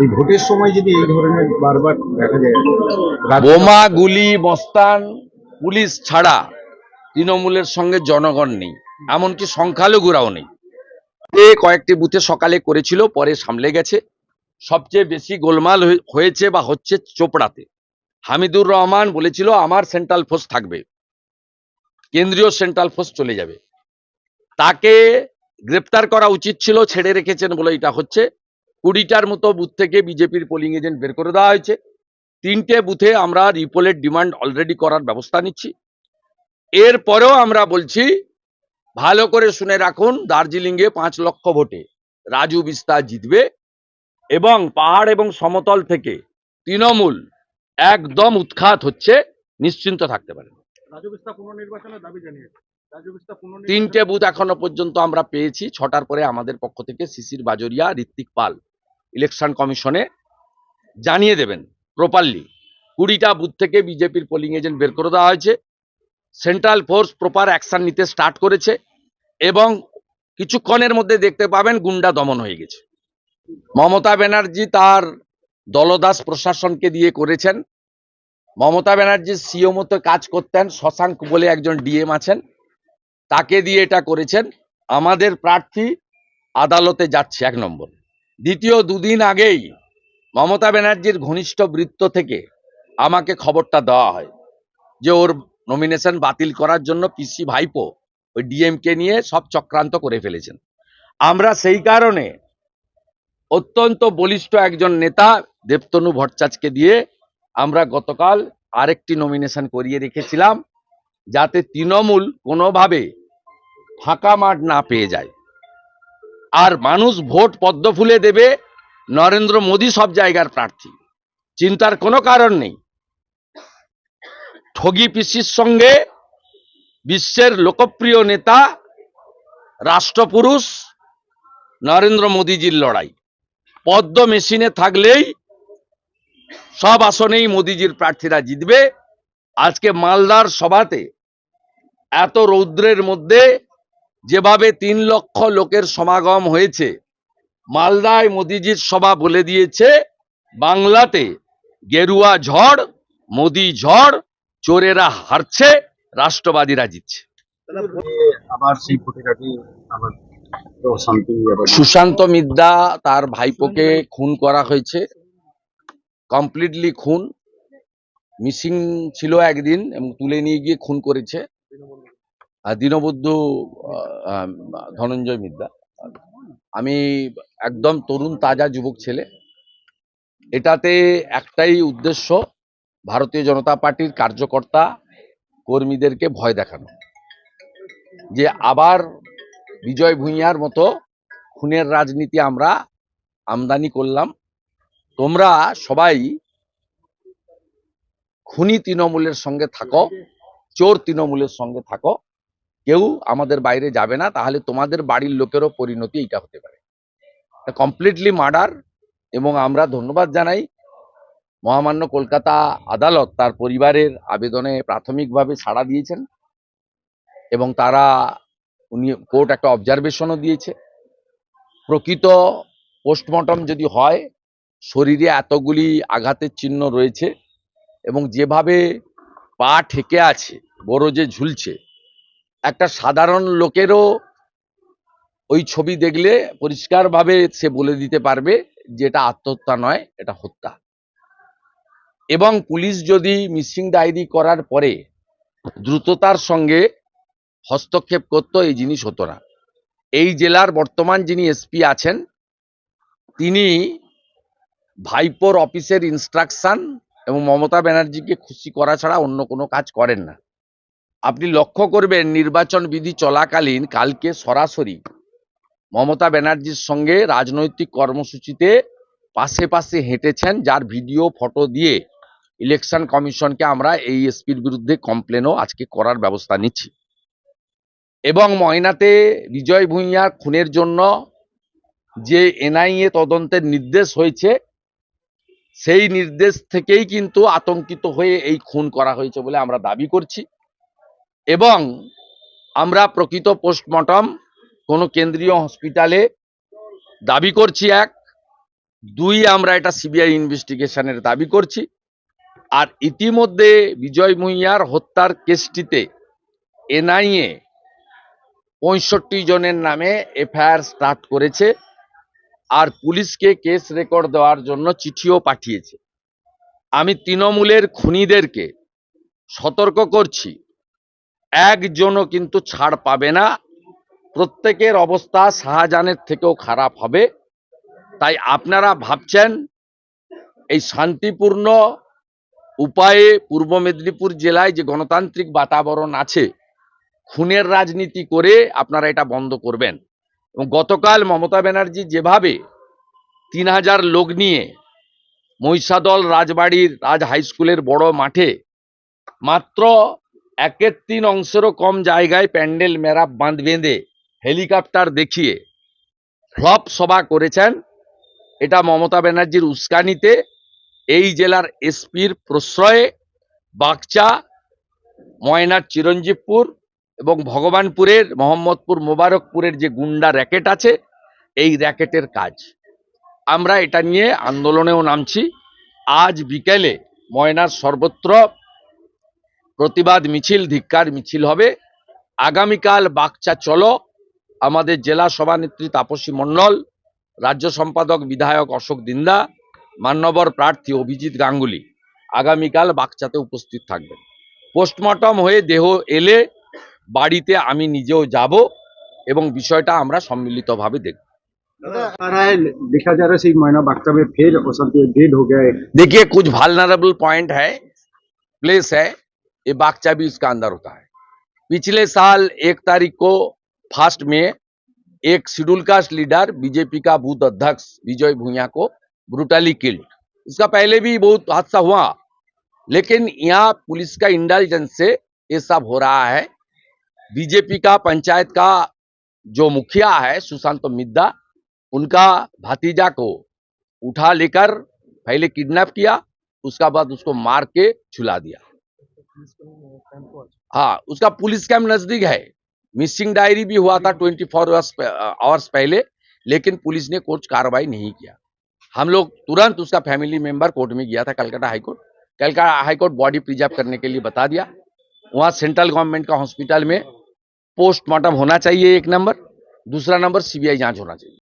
এই ভোটের সময় যদি এই ধরনের বারবার দেখা যায় বোমা, গুলি, মস্তান, পুলিশ ছাড়া তৃণমূলের সঙ্গে জনগণ নেই, এমনকি সংখ্যালঘুরাও নেই। কয়েকটি বুথে সকালে করেছিল, পরে সামলে গেছে। সবচেয়ে বেশি গোলমাল হয়ে- হয়েছে বা হচ্ছে চোপড়াতে। হামিদুর রহমান বলেছিল, আমার সেন্ট্রাল ফোর্স থাকবে। কেন্দ্রীয় সেন্ট্রাল ফোর্স চলে যাবে। তাকে গ্রেপ্তার করা উচিত ছিল, ছেড়ে রেখেছেন বলে এটা হচ্ছে। কুড়িটার মতো বুথ থেকে বিজেপির পোলিং এজেন্ট বের করে দেওয়া হয়েছে। তিনটে বুথে আমরা রিপোলের ডিমান্ড অলরেডি করার ব্যবস্থা নিচ্ছি। এরপরেও আমরা বলছি ভালো করে শুনে রাখুন দার্জিলিংয়ে পাঁচ লক্ষ ভোটে রাজু বিস্তার জিতবে এবং পাহাড় এবং সমতল থেকে তৃণমূল একদম উৎখাত হচ্ছে নিশ্চিন্ত থাকতে পারেন তিনটে বুথ এখনও পর্যন্ত আমরা পেয়েছি ছটার পরে আমাদের পক্ষ থেকে শিশির বাজরিয়া ঋত্বিক পাল ইলেকশন কমিশনে জানিয়ে দেবেন প্রপারলি কুড়িটা বুথ থেকে বিজেপির পোলিং এজেন্ট বের করে দেওয়া হয়েছে। সেন্ট্রাল ফোর্স প্রপার অ্যাকশন নিতে স্টার্ট করেছে এবং কিছুক্ষণের মধ্যে দেখতে পাবেন গুন্ডা দমন হয়ে গেছে। মমতা ব্যানার্জি তার দলদাস প্রশাসনকে দিয়ে করেছেন। মমতা ব্যানার্জি সিও মতো কাজ করতেন, শশাঙ্ক বলে একজন ডিএম আছেন। তাকে দিয়ে এটা করেছেন। আমাদের প্রার্থী আদালতে যাচ্ছে এক নম্বর। দ্বিতীয় দুদিন আগেই মমতা ব্যানার্জির ঘনিষ্ঠ বৃত্ত থেকে আমাকে খবরটা দেওয়া হয় যে ওর নমিনেশন বাতিল করার জন্য পিসি ভাইপো ওই ডিএমকে নিয়ে সব চক্রান্ত করে ফেলেছেন। আমরা সেই কারণে অত্যন্ত বলিষ্ঠ একজন নেতা দেবতনু ভট্টাচার্যকে দিয়ে আমরা গতকাল আরেকটি নমিনেশন করিয়ে রেখেছিলাম যাতে তৃণমূল কোনোভাবে ফাঁকা মাঠ না পেয়ে যায়। আর মানুষ ভোট পদ্ম ফুলে দেবে নরেন্দ্র মোদী সব জায়গার প্রার্থী। চিন্তার কোনো কারণ নেই। ঠগি পিসির সঙ্গে বিশ্বের লোকপ্রিয় নেতা, রাষ্ট্রপুরুষ নরেন্দ্র মোদীজির লড়াই। পদ্ম মেশিনে থাকলেই সব আসনেই মোদীজির প্রার্থীরা জিতবে। আজকে মালদার সভাতে এত রৌদ্রের মধ্যে যেভাবে তিন লক্ষ লোকের সমাগম হয়েছে মালদায় মোদিজির সভা বলে দিয়েছে বাংলাতে গেরুয়া ঝড় মোদি ঝড় চোরেরা হারছে রাষ্ট্রবাদীরা জিতছে। আবার সেই সুশান্ত মিদ্যা তার ভাইপোকে খুন করা হয়েছে কমপ্লিটলি খুন মিসিং ছিল একদিন এবং তুলে নিয়ে গিয়ে খুন করেছে। দীনবন্ধু ধনঞ্জয় মিদ্যা আমি একদম তরুণ, তাজা যুবক ছেলে। এটাতে একটাই উদ্দেশ্য, ভারতীয় জনতা পার্টির কার্যকর্তা কর্মীদেরকে ভয় দেখানো। যে আবার বিজয় ভূঁইয়ার মতো খুনের রাজনীতি আমরা আমদানি করলাম। তোমরা সবাই খুনি তৃণমূলের সঙ্গে থাকো, চোর তৃণমূলের সঙ্গে থাকো। কেউ আমাদের বাইরে যাবে না, তাহলে তোমাদের বাড়ির লোকেরও পরিণতি এইটা হতে পারে। কমপ্লিটলি মার্ডার এবং আমরা ধন্যবাদ জানাই মহামান্য কলকাতা আদালত তার পরিবারের আবেদনে প্রাথমিকভাবে সাড়া দিয়েছেন এবং তারা উনি কোর্ট একটা অবজারভেশনও দিয়েছে। প্রকৃত পোস্টমর্টম যদি হয়, শরীরে এতগুলি আঘাতের চিহ্ন রয়েছে এবং যেভাবে পা ঠেকে আছে, বড় যে ঝুলছে একটা সাধারণ লোকেরও ওই ছবি দেখলে পরিষ্কারভাবে সে বলে দিতে পারবে যে এটা আত্মহত্যা নয়, এটা হত্যা। এবং পুলিশ যদি মিসিং ডায়েরি করার পরে দ্রুততার সঙ্গে হস্তক্ষেপ করতো, এই জিনিস হতো না। এই জেলার বর্তমান যিনি এসপি আছেন, তিনি ভাইপোর অফিসের ইনস্ট্রাকশন এবং মমতা ব্যানার্জিকে খুশি করা ছাড়া অন্য কোনো কাজ করেন না। আপনি লক্ষ্য করবেন নির্বাচন বিধি চলাকালীন কালকে সরাসরি মমতা ব্যানার্জির সঙ্গে রাজনৈতিক কর্মসূচিতে পাশে পাশে হেঁটেছেন, যার ভিডিও, ফটো দিয়ে ইলেকশন কমিশনকে আমরা এই এসপির বিরুদ্ধে কমপ্লেনও আজকে করার ব্যবস্থা নিচ্ছি। এবং ময়নাতে বিজয় ভূঁইয়া খুনের জন্য যে এনআইএ তদন্তের নির্দেশ হয়েছে, সেই নির্দেশ থেকেই কিন্তু আতঙ্কিত হয়ে এই খুন করা হয়েছে বলে আমরা দাবি করছি। এবং আমরা প্রকৃত পোস্টমর্টম কোনো কেন্দ্রীয় হসপিটালে দাবি করছি এক, দুই আমরা এটা সিবিআই ইনভেস্টিগেশনের দাবি করছি। আর ইতিমধ্যে বিজয় ভুঁইয়ার হত্যার কেসটিতে এনআইএ পঁয়ষট্টি জনের নামে এফআইআর স্টার্ট করেছে আর পুলিশকে কেস রেকর্ড দেওয়ার জন্য চিঠিও পাঠিয়েছে। আমি তৃণমূলের খুনিদেরকে সতর্ক করছি একজনও কিন্তু ছাড় পাবে না। প্রত্যেকের অবস্থা শাহজাহানের থেকেও খারাপ হবে। তাই আপনারা ভাবছেন, এই শান্তিপূর্ণ উপায়ে পূর্ব মেদিনীপুর জেলায় যে গণতান্ত্রিক বাতাবরণ আছে, খুনের রাজনীতি করে আপনারা এটা বন্ধ করবেন। এবং গতকাল মমতা ব্যানার্জি যেভাবে তিন হাজার লোক নিয়ে মহিষাদল রাজবাড়ির রাজ হাই স্কুলের বড় মাঠে মাত্র একের তিন অংশেরও কম জায়গায় প্যান্ডেল মেরাপ বাঁধ বেঁধে হেলিকপ্টার দেখিয়ে ফ্লপ সভা করেছেন। এটা মমতা ব্যানার্জির উস্কানিতে এই জেলার এসপির প্রশ্রয়ে বাগচা, ময়নার চিরঞ্জীবপুর এবং ভগবানপুরের, মোহাম্মদপুর, মোবারকপুরের যে গুন্ডা র্যাকেট আছে, এই র্যাকেটের কাজ। আমরা এটা নিয়ে আন্দোলনেও নামছি। আজ বিকেলে ময়নার সর্বত্র প্রতিবাদ মিছিল ধিক্কার মিছিল হবে আগামীকাল বাগচা চলো আমাদের জেলা সভানেত্রী তাপসী মণ্ডল রাজ্য সম্পাদক বিধায়ক অশোক দিন্দা মান্যবর প্রার্থী অভিজিৎ গাঙ্গুলি আগামীকাল বাগচাতে উপস্থিত থাকবেন পোস্টমর্টম হয়ে দেহ এলে বাড়িতে আমি নিজেও যাব এবং বিষয়টা আমরা সম্মিলিতভাবে দেখব आ रहा है देखा जा रहा है सिंह महीना बागचा में फिर औसत डेड हो गया है देखिए कुछ वालनरेबल पॉइंट है प्लेस है ये बागचा भी इसका अंदर होता है। पिछले साल एक तारीख को फास्ट में एक शेड्यूल कास्ट लीडर, बीजेपी का बूथ अध्यक्ष विजय भूया को ब्रूटली किल्ड। इसका पहले भी बहुत हादसा हुआ, लेकिन यहाँ पुलिस का इंटेलिजेंस से ये सब हो रहा है। बीजेपी का पंचायत का जो मुखिया है, सुशांत मिद्दा, उनका भतीजा को उठा लेकर पहले किडनैप किया, उसका बाद उसको मार के छुला दिया। हाँ उसका पुलिस कैंप नज़दीक है। मिसिंग डायरी भी हुआ था ट्वेंटी फोर आवर्स पहले, लेकिन पुलिस ने कुछ कार्रवाई नहीं किया। हम लोग तुरंत उसका फैमिली मेंबर कोर्ट में गया था, Calcutta high court Calcutta high court body preserve करने के लिए बता दिया। वहाँ सेंट्रल गवर्नमेंट का हॉस्पिटल में पोस्टमार्टम होना चाहिए एक नंबर दूसरा नंबर सीबीआई जाँच होना चाहिए।